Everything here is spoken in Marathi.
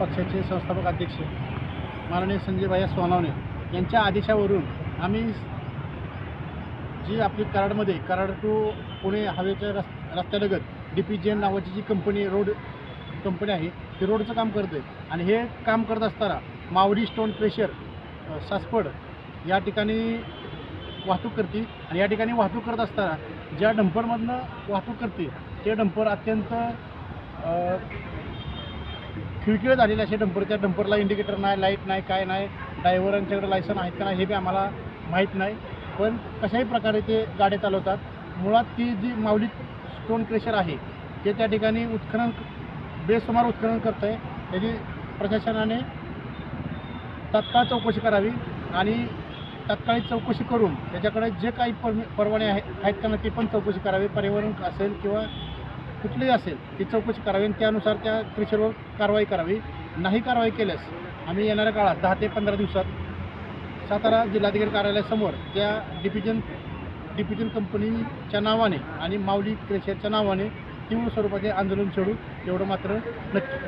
पक्षाचे संस्थापक अध्यक्ष माननीय संजय सोनावणे यांच्या आदेशावरून आम्ही जी आपली कराडमध्ये कराड टू पुणे हवेच्या रस् रस्त्यालगत डी पी जे एन नावाची जी कंपनी रोड कंपनी आहे ती रोडचं काम करते आणि हे काम करत असताना मावडी स्टोन प्रेशर सासपड या ठिकाणी वाहतूक करते. आणि या ठिकाणी वाहतूक करत असताना ज्या डंपरमधनं वाहतूक करते ते डंपर अत्यंत खिळखिळ झालेले असे डंपर त्या डंपरला इंडिकेटर नाही लाइट नाही काय नाही ड्रायव्हरांच्याकडे लायसन आहेत का नाही हे बी आम्हाला माहीत नाही. पण कशाही प्रकारे ते गाड्या चालवतात. मुळात ती जी माऊली स्टोन क्रेशर आहे ते त्या ठिकाणी उत्खनन बेसुमार उत्खनन करत आहे त्याची प्रशासनाने तत्काळ चौकशी करावी आणि तत्काळी चौकशी करून त्याच्याकडे जे काही परवाने आहेत का ना ते पण चौकशी करावी. पर्यावरण असेल किंवा कुठलीही असेल ती चौकशी करावी आणि त्यानुसार त्या क्रेशरवर कारवाई करावी. नाही कारवाई केल्यास आम्ही येणाऱ्या काळात दहा ते पंधरा दिवसात सातारा जिल्हाधिकारी कार्यालयासमोर त्या डिपिजन डिपिजन कंपनीच्या नावाने आणि माऊली क्रेशरच्या नावाने तीव्र स्वरूपाचे आंदोलन छेडू एवढं मात्र नक्की.